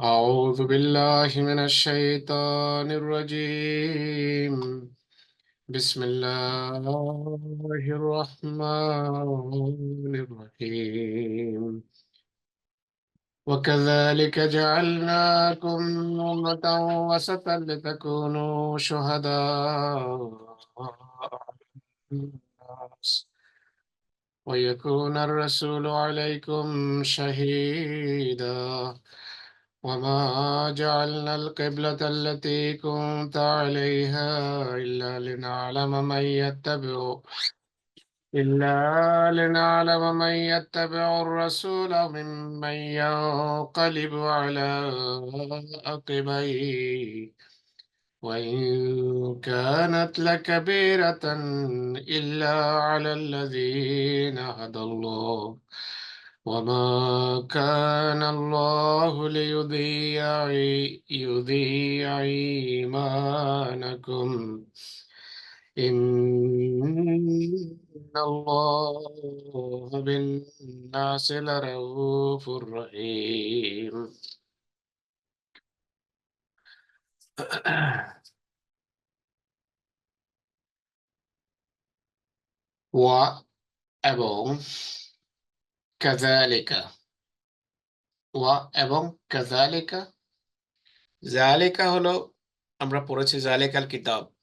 أعوذ بالله من الشيطان الرجيم. بسم الله الرحمن الرحيم. وكذلك جعلناكم أمة وسطا لتكونوا شهداء الناس. ويكون الرسول عليكم شهيدا. وما جعلنا القبلة التي كنت عليها إلا لنعلم من يتبع إلا لنعلم من يتبع الرسول ممن ينقلب على عقبيه. وإن كانت لكبيرة إلا على الذين هدى الله. وما كان الله ليضيع يضيع إيمانكم. إن الله بالناس لرؤوف رحيم. و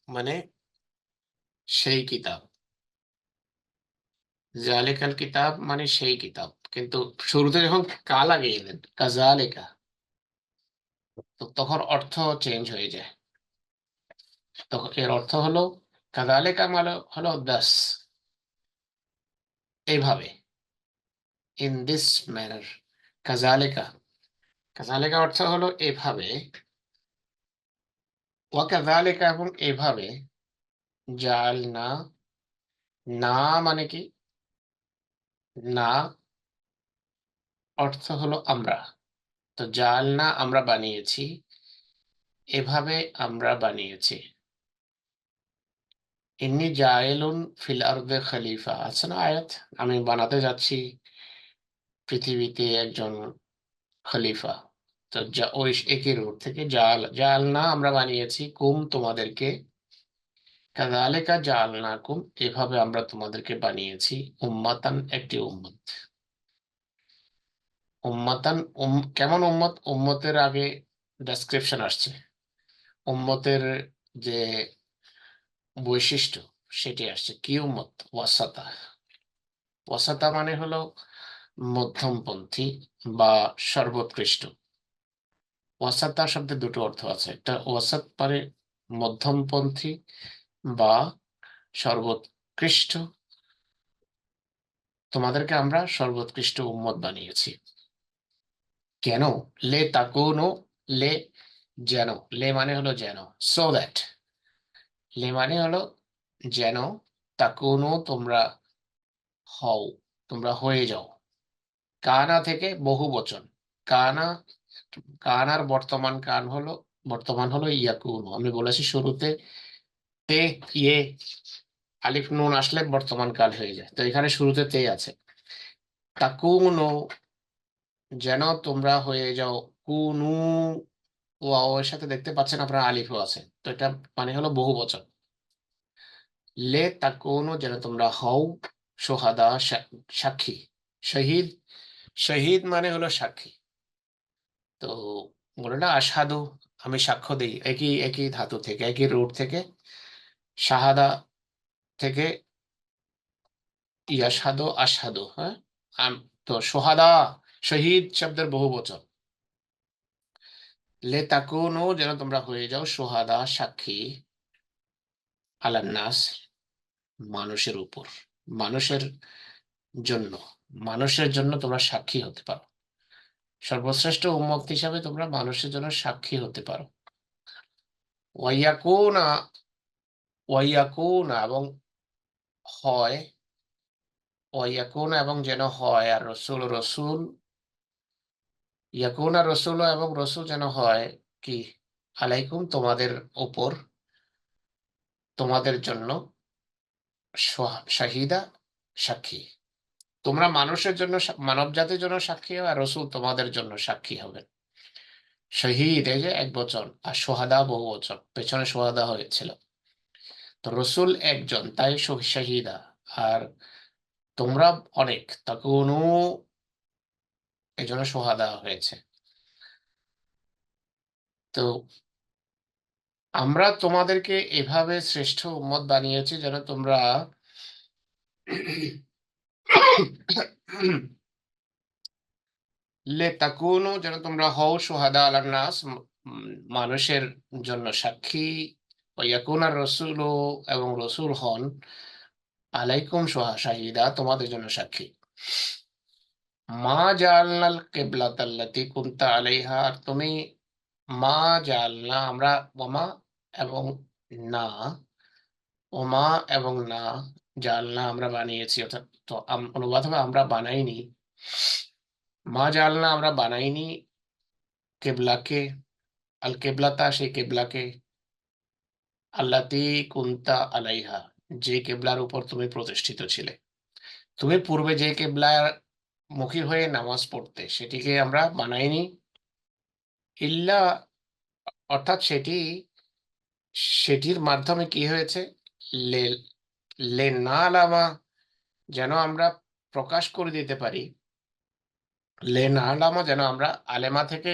মানে মানে কিন্তু শুরুতে যখন কা লাগিয়ে দেন কাজালিকা তো তখন অর্থ চেঞ্জ হয়ে যায়। তখন এর অর্থ হলো কাজালিকা মানে হলো দাস এইভাবে। ইন দিস ম্যানার কাজালিকা কাজালিকা অর্থ হলো এভাবে। ওয়াকাজালিকা এবং এভাবে। জাল না না মানে কি? না অর্থ হলো আমরা। তো জাল না আমরা বানিয়েছি। এভাবে আমরা বানিয়েছি। ইন্নি জায়েলুন ফিল আরদে খলিফা। আছে না, আয়াত। আমি বানাতে যাচ্ছি। পৃথিবীতে একজন খলিফা। তো যা ওই একই রূপ থেকে জাল জাল না আমরা বানিয়েছি, কুম তোমাদেরকে। কাজালেকা জাল না কুম, এভাবে আমরা তোমাদেরকে বানিয়েছি। উম্মাতান একটি উম্মত। উম্মাতান, উম, কেমন উম্মত? উম্মতের আগে ডেসক্রিপশন আসছে। উম্মতের যে বৈশিষ্ট্য, সেটি আসছে। কি উম্মত? ওয়াসাতা। ওয়াসাতা মানে হলো মধ্যমপন্থী বা সর্বোৎকৃষ্ট ওয়াসাতা শব্দে দুটো অর্থ আছে। একটা ওয়াসাত মানে মধ্যমপন্থী বা সর্বোৎকৃষ্ট। তোমাদেরকে আমরা সর্বোৎকৃষ্ট উম্মত বানিয়েছি। কেন? লে তাকুনো, লে যেন। লে মানে হলো যেন। সো দ্যাট লে মানে হলো যেন তাকুনো তোমরা হও, তোমরা হয়ে যাও। কানা থেকে বহু বচন। কানা, কানার বর্তমান কান হলো, বর্তমান হলো ইয়াকুন আমি বলেছি শুরুতে, তে ইয়ে আলিফ নুন আসলে বর্তমান কাল হয়ে যায়। তো এখানে শুরুতে তে আছে। তা তাকুনো, যেন তোমরা হয়ে যাও, কুনু, ওয়াও এর সাথে দেখতে পাচ্ছেন আপনারা আলিফও আছে। তো এটা মানে হলো বহু বচন। লে তাকুনো, যেন তোমরা হও, সোহাদা সাক্ষী, শহীদ শহীদ মানে হলো সাক্ষী। তো বলে না, আসাদু আমি সাক্ষ্য দিই, একই একই ধাতু থেকে, একই রুট থেকে, শাহাদা থেকে ইয়াসাদু আসাদু হ্যাঁ? তো সোহাদা, শহীদ শব্দের বহু বচন। লে তাকুনো যেন তোমরা হয়ে যাও সোহাদা, সাক্ষী, আলান্নাস, মানুষের উপর, মানুষের জন্য। মানুষের জন্য তোমরা সাক্ষী হতে পারো। সর্বশ্রেষ্ঠ উম্মত হিসাবে তোমরা মানুষের জন্য সাক্ষী হতে পারো। ওয়াইয়াকুনা ওয়াইয়াকুনা এবং হয়, ওয়াইয়াকুনা এবং যেন হয় আর রসুল রসুল, ইয়াকুনা রসুল এবং রসুল যেন হয় কি? আলাইকুম তোমাদের উপর তোমাদের জন্য শাহিদা সাক্ষী। তোমরা মানুষের জন্য মানব জাতির জন্য সাক্ষী হবে আর রসুল তোমাদের জন্য সাক্ষী হবেন। শহীদ, এই যে এক বচন, আর সোহাদা বহু বচন, পেছনে সোহাদা হয়েছিল। তো রসুল একজন, তাই শহ- শাহিদা। আর তোমরা অনেক তাকুনু এই জন্য সোহাদা হয়েছে। তো আমরা তোমাদেরকে এভাবে শ্রেষ্ঠ উম্মত বানিয়েছি যেন তোমরা লে যেন তোমরা হও সোহাদা আলান নাস মানুষের জন্য সাক্ষী ইয়াকুন আর রসুল এবং রসুল হন আলাইকুম সোহা শাহিদা তোমাদের জন্য সাক্ষী মা জালনাল কেবলা আল্লাতি কুনতা আলাইহা আর তুমি মা জালনা আমরা ওমা এবং না ওমা এবং না জালনা আমরা বানিয়েছি অর্থাৎ তো অনুবাদ হবে আমরা বানাইনি। মা জালনা আমরা বানাইনি। কেবলাকে, আল কেবলাতা সেই কেবলাকে। আল্লাতি কুন্তা আলাইহা, যে কেবলার উপর তুমি প্রতিষ্ঠিত ছিলে। তুমি পূর্বে যে কেবলার মুখী হয়ে নামাজ পড়তে, সেটিকে আমরা বানাইনি। ইল্লা, অর্থাৎ সেটি, সেটির মাধ্যমে কি হয়েছে? লে লে না আলামা যেন আমরা প্রকাশ করে দিতে পারি। লে না আলামা যেন আমরা, আলেমা থেকে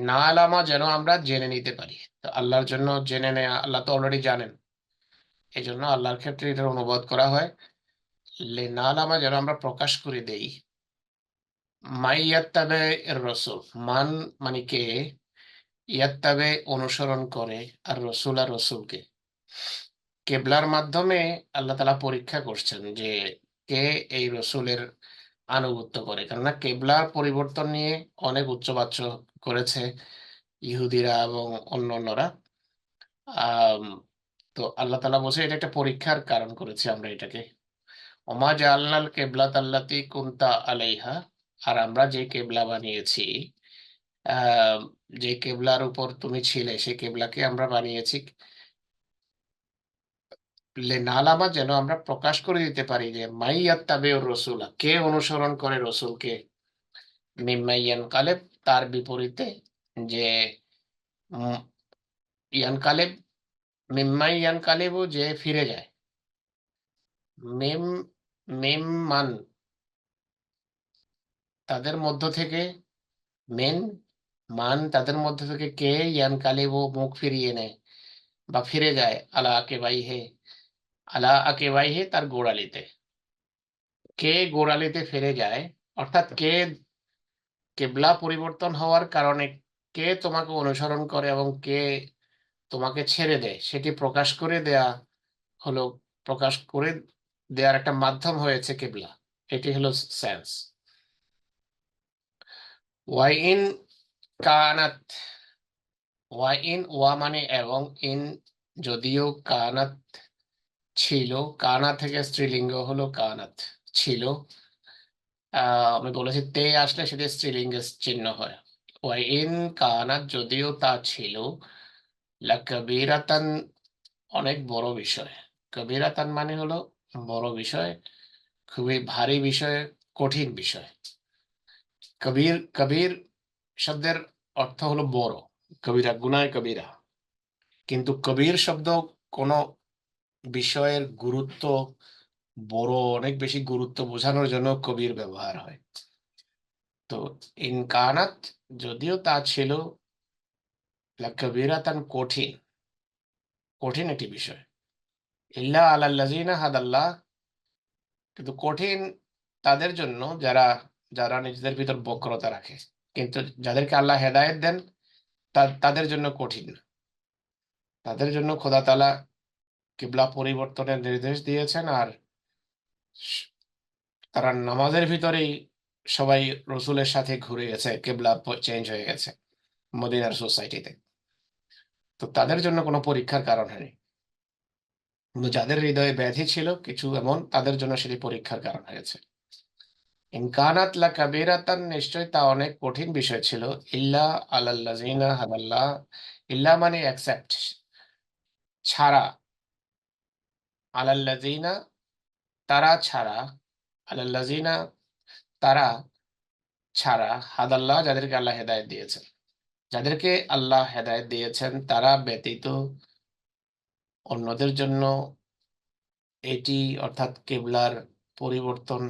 না আলামা যেন আমরা জেনে নিতে পারি। তো আল্লাহর জন্য জেনে নেয়া, আল্লাহ তো অলরেডি জানেন। এই জন্য আল্লাহর ক্ষেত্রে এটার অনুবাদ করা হয়। লে না আলামা যেন আমরা প্রকাশ করে দেই। মাই ইয়াত্তাবে রসুল, মান মানে কে? ইয়াত্তাবে অনুসরণ করে আর রসুল আর রসুলকে। কেবলার মাধ্যমে আল্লাহ তালা পরীক্ষা করছেন যে কে এই রসুলের আনুগত্য করে। কেননা কেবলার পরিবর্তন নিয়ে অনেক উচ্চবাচ্য করেছে ইহুদিরা এবং অন্যান্যরা আম, তো আল্লাহ তালা বলছে এটা একটা পরীক্ষার কারণ করেছি আমরা এটাকে। ওমা জাআলনাল কেবলাত আল্লাতি কুন্তা আলাইহা আর আমরা যে কেবলা বানিয়েছি যে কেবলার উপর তুমি ছিলে সেই কেবলাকে আমরা বানিয়েছি। নালামা যেন আমরা প্রকাশ করে দিতে পারি যে মাইয়াত্তাবে রসুলা, কে অনুসরণ করে রসুলকে? মিম্মাইয়ান কালেব তার বিপরীতে যে ইয়ান কালেব মিম্মাই ইয়ান কালেবও যে ফিরে যায়। মেম মেম মান তাদের মধ্য থেকে, মেন, মান তাদের মধ্য থেকে কে ইয়ান কালেবও মুখ ফিরিয়ে নেয় বা ফিরে যায়? আলা কে বাই হে। আলা আকে হে তার গোড়ালিতে কে গোড়ালিতে ফিরে যায় অর্থাৎ কে কেবলা পরিবর্তন হওয়ার কারণে কে তোমাকে অনুসরণ করে এবং কে তোমাকে ছেড়ে দেয় সেটি প্রকাশ করে দেয়া হলো প্রকাশ করে দেওয়ার একটা মাধ্যম হয়েছে কেবলা। এটি হলো সেন্স ওয়াই ইন কানাত ওয়াই ইন ওয়া মানে এবং ইন যদিও কানাত ছিল। কানা থেকে স্ত্রীলিঙ্গ হলো কানাত ছিল। আমি বলেছি তে আসলে সেটি স্ত্রীলিঙ্গের চিহ্ন হয়। ওয়াই ইন কানাত যদিও তা ছিল লাকাবিরাতান অনেক বড় বিষয়। কবিরাতান মানে হলো বড় বিষয়, খুবই ভারী বিষয়, কঠিন বিষয়। কবির কবির শব্দের অর্থ হলো বড়। কবিরা গুনায় কবিরা। কিন্তু কবির শব্দ কোনো বিষয়ের গুরুত্ব বড়, অনেক বেশি গুরুত্ব বোঝানোর জন্য কবির ব্যবহার হয়। তো ইনকানাত যদিও তা ছিল কবিরাতান কঠিন কঠিন একটি বিষয়। ইল্লা আলাল্লাজিনা হাদাল্লাহ, কিন্তু কঠিন তাদের জন্য যারা যারা নিজেদের ভিতর বক্রতা রাখে। কিন্তু যাদেরকে আল্লাহ হেদায়েত দেন তাদের জন্য কঠিন তাদের জন্য খোদা তালা কিবলা পরিবর্তনের নির্দেশ দিয়েছেন আর তারা নামাজের ভিতরেই সবাই রসুলের সাথে ঘুরে গেছে কেবলা চেঞ্জ হয়ে গেছে মদিনার সোসাইটিতে তো তাদের জন্য কোনো পরীক্ষার কারণ হয়নি। কিন্তু যাদের হৃদয়ে ব্যাধি ছিল কিছু এমন, তাদের জন্য সেটি পরীক্ষার কারণ হয়েছে। ইনকানাত কাবিরাতান নিশ্চয় তা অনেক কঠিন বিষয় ছিল। ইল্লা আলাল্লাযিনা হাদাল্লাহ, ইল্লা মানে অ্যাকসেপ্ট ছাড়া আলাল্লাযিনা, তারা ছাড়া, আলাল্লাযিনা, তারা ছাড়া হাদাল্লাহ যাদেরকে আল্লাহ হেদায়েত দিয়েছেন। যাদেরকে আল্লাহ হেদায়েত দিয়েছেন, তারা ব্যতীত অন্যদের জন্য এটি অর্থাৎ কেবলার পরিবর্তন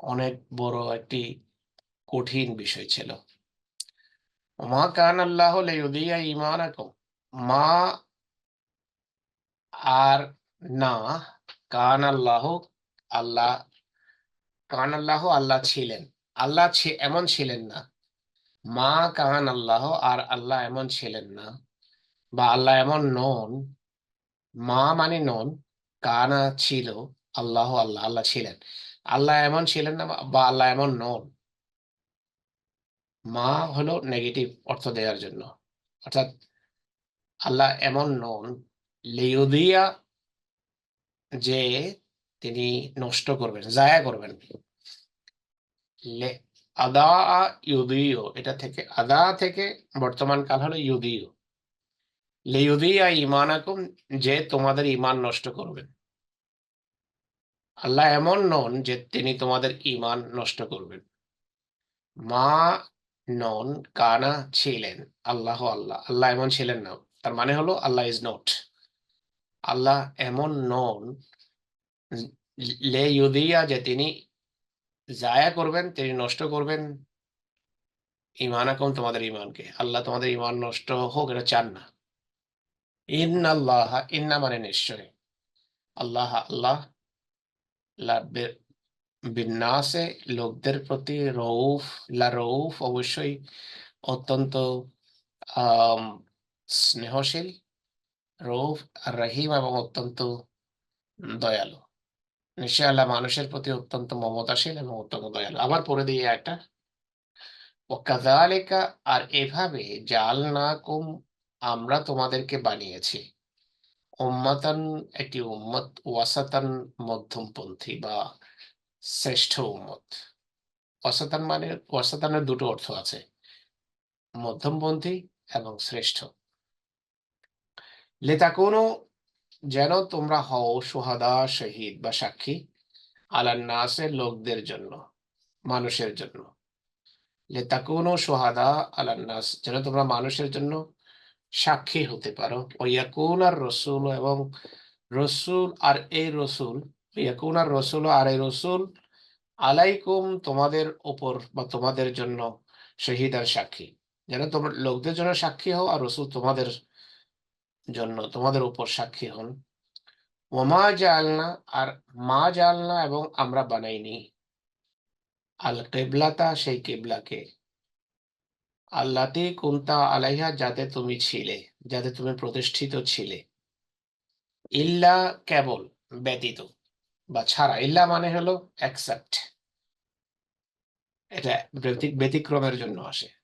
অনেক বড় একটি কঠিন বিষয় ছিল। মা কান আল্লাহ ঈমানাকুম। মা আর না, কান আল্লাহ আল্লাহ কান আল্লাহ আল্লাহ ছিলেন। আল্লাহ এমন ছিলেন না। মা কান আল্লাহ আর আল্লাহ এমন ছিলেন না। বা আল্লাহ এমন নন, মা মানে নন, কানা ছিল, আল্লাহ আল্লাহ আল্লাহ ছিলেন। আল্লাহ এমন ছিলেন না বা আল্লাহ এমন নন। মা হলো নেগেটিভ অর্থ দেওয়ার জন্য। অর্থাৎ আল্লাহ এমন নন, লিউদিয়া যে তিনি নষ্ট করবেন, জায়া করবেন আদা ইউদিও এটা থেকে, আদা থেকে বর্তমান কাল হলো ইউদিও লিউদিয়া ইমানাকুম, যে তোমাদের ইমান নষ্ট করবেন। আল্লাহ এমন নন যে তিনি তোমাদের ইমান নষ্ট করবেন। মা নন, কানা ছিলেন, আল্লাহ আল্লাহ আল্লাহ এমন ছিলেন না। তার মানে হলো আল্লাহ ইজ নট আল্লাহ এমন নন, লে ইউদিয়া যে তিনি জায়া করবেন, তিনি নষ্ট করবেন। ইমানাকুম তোমাদের ইমানকে আল্লাহ তোমাদের ইমান নষ্ট হোক, এটা চান না। ইন আল্লাহ ইন্না মানে নিশ্চয় আল্লাহ আল্লাহ বিন্যাসে লোকদের প্রতি রৌফ লা রৌফ অবশ্যই অত্যন্ত স্নেহশীল। রৌফ আর রহিম এবং অত্যন্ত দয়ালু। নিশ্চয় আল্লাহ মানুষের প্রতি অত্যন্ত মমতাশীল এবং অত্যন্ত দয়ালু। আবার পরে দিয়ে একটা। ও কাজালেকা আর এভাবে জাল না কুম আমরা তোমাদেরকে বানিয়েছি। উম্মাতান, একটি উম্মত, ওয়াসাতান মধ্যমপন্থী বা শ্রেষ্ঠ উম্মত। ওয়াসাতান মানে ওয়াসাতানের দুটো অর্থ আছে। মধ্যমপন্থী এবং শ্রেষ্ঠ। লেতা কোনো যেন তোমরা হও সোহাদা, শহীদ বা সাক্ষী আলান নাসের লোকদের জন্য, মানুষের জন্য। লেতা কোনো সোহাদা আলান্নাস যেন তোমরা মানুষের জন্য সাক্ষী হতে পারো। ওয়াকুন আর রসুল এবং রসুল আর এই রসুল ইয়াকুন আর রসুল আর এই রসুল আলাইকুম তোমাদের ওপর বা তোমাদের জন্য শহীদ আর সাক্ষী। যেন তোমার, লোকদের জন্য সাক্ষী হও আর রসুল তোমাদের জন্য তোমাদের উপর সাক্ষী হন। ওমা জালনা, আর মা জালনা এবং আমরা বানাইনি। আল কেবলাতা, সেই কেবলাকে। আল্লাতে কুন্তা আলাইহা, যাতে তুমি ছিলে, যাতে তুমি প্রতিষ্ঠিত ছিলে। ইল্লা কেবল ব্যতীত, বা ছাড়া। ইল্লা মানে হলো অ্যাকসেপ্ট এটা ব্যতি- ব্যতিক্রমের জন্য আসে।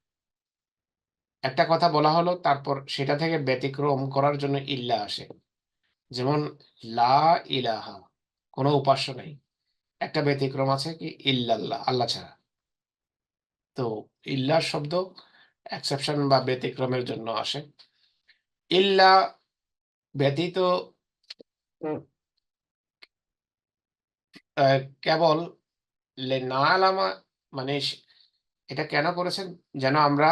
একটা কথা বলা হলো, তারপর সেটা থেকে ব্যতিক্রম করার জন্য ইল্লা আসে। যেমন, লা ইলাহা, কোনো উপাস্য নেই। একটা ব্যতিক্রম আছে কি, ইল্লাল্লাহ, আল্লাহ ছাড়া। তো ইল্লার শব্দ এক্সেপশন বা ব্যতিক্রমের জন্য আসে। ইল্লা ব্যতীত কেবল লে না আলামা মানে এটা কেন করেছেন? যেন আমরা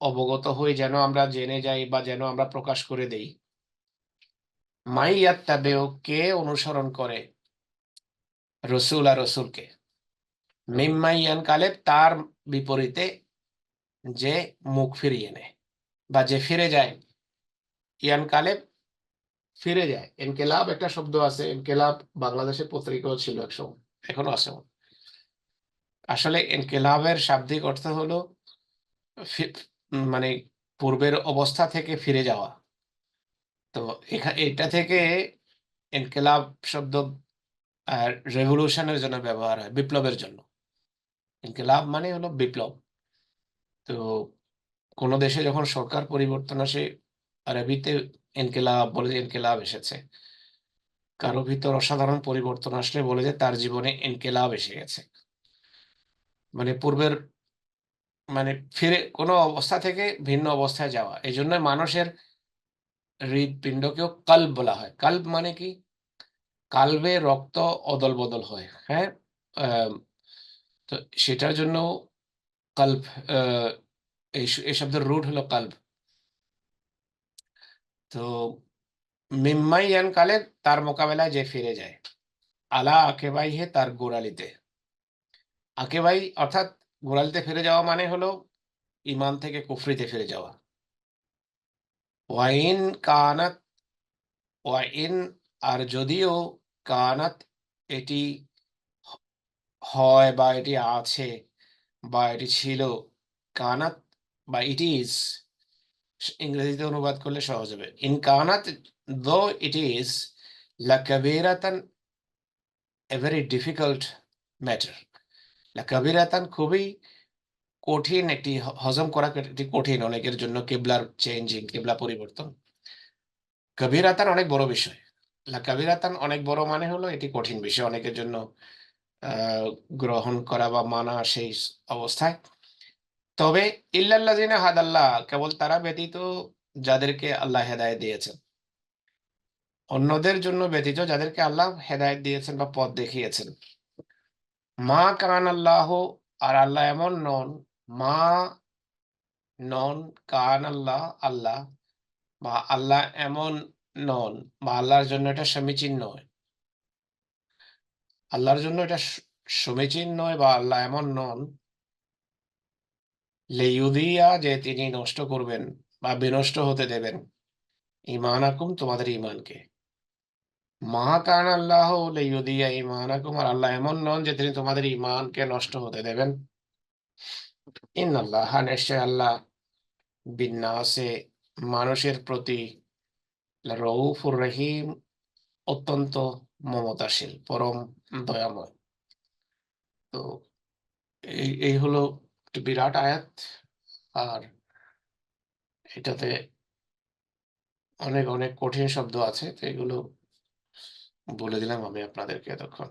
অবগত হয়ে যেন আমরা জেনে যাই বা যেন আমরা প্রকাশ করে দেই। মাই ইয়াত্তাবেও কে অনুসরণ করে? রসুল আর রসুলকে। মিম্মাই ইয়ান কালেব, তার বিপরীতে যে মুখ ফিরিয়ে নেয় বা যে ফিরে যায়। ইয়ান কালেব ফিরে যায়। এনকেলাব একটা শব্দ আছে, এনকেলাব বাংলাদেশের পত্রিকাও ছিল এক সময়, এখনও আছে। আসলে এনকেলাবের শাব্দিক অর্থ হলো মানে পূর্বের অবস্থা থেকে ফিরে যাওয়া। তো এটা থেকে এনকেলাব শব্দ রেভলিউশনের জন্য ব্যবহার হয়, বিপ্লবের জন্য। ইনকিলাব মানে হলো বিপ্লব। তো কোনো দেশে যখন সরকার পরিবর্তন আসে, আরবিতে ইনকিলাব বলে যে ইনকিলাব এসেছে। কারও ভিতর অসাধারণ পরিবর্তন আসলে বলে যে তার জীবনে ইনকিলাব এসে গেছে। মানে পূর্বের মানে ফিরে কোনো অবস্থা থেকে ভিন্ন অবস্থায় যাওয়া। এই জন্য মানুষের হৃদপিণ্ডকেও কাল্ব বলা হয়। কাল্ব মানে কি? কালবে রক্ত অদল বদল হয়? হ্যাঁ তো সেটার জন্য আহ, এই শব্দের রুট হলো কালব তো মিম্মাই ইয়ান কালে তার মোকাবেলায় যে ফিরে যায় আলা আকেবাই হে তার গোড়ালিতে। আকেবাই অর্থাৎ গোড়ালিতে ফিরে যাওয়া মানে হলো ইমান থেকে কুফরিতে ফিরে যাওয়া। ওয়াইন কানাত, ওয়াইন আর যদিও কানাত এটি হয় বা এটি আছে বা এটি ছিল, কানাত বা ইট ইজ ইংরেজিতে অনুবাদ করলে সহজ হবে। ইন কানাত দো ইট ইজ লা কাবিরাতান, এ ভেরি ডিফিকাল্ট ম্যাটার কাবিরাতান খুবই কঠিন একটি হজম করা একটি কঠিন, অনেকের জন্য কেবলার চেঞ্জিং কেবলা পরিবর্তন। কবিরাতান অনেক বড় বিষয়। কবিরাতান অনেক বড় মানে হলো এটি কঠিন বিষয়, অনেকের জন্য গ্রহণ করা বা মানা সেই অবস্থায়। তবে ইল্লাল্লাযিনা হাদাল্লাহ, কেবল তারা ব্যতীত যাদেরকে আল্লাহ হেদায়েত দিয়েছেন। অন্যদের জন্য ব্যতীত যাদেরকে আল্লাহ হেদায়েত দিয়েছেন বা পথ দেখিয়েছেন। মা কান আল্লাহ আর আল্লাহ এমন নন, মা নন কান আল্লাহ আল্লাহ বা আল্লাহ এমন নন, বা আল্লাহর জন্য এটা সমীচীন নয়। আল্লাহর জন্য এটা সমীচীন নয় বা আল্লাহ এমন নন। লেইউদিয়া যে তিনি নষ্ট করবেন বা বিনষ্ট হতে দেবেন ইমান আকুম তোমাদের ইমানকে মহাকান আল্লাহ লেইউদিয়া ইমানাকুম আর আল্লাহ এমন নন যে তিনি তোমাদের ইমানকে নষ্ট হতে দেবেন। ইন আল্লাহ নিশ্চয় আল্লাহ বিন্যাসে মানুষের প্রতি রউফুর রহিম অত্যন্ত মমতাশীল পরম দয়াময়। তো এই এই হলো একটি বিরাট আয়াত আর এটাতে অনেক অনেক কঠিন শব্দ আছে তো এগুলো বলে দিলাম আমি আপনাদেরকে এতক্ষণ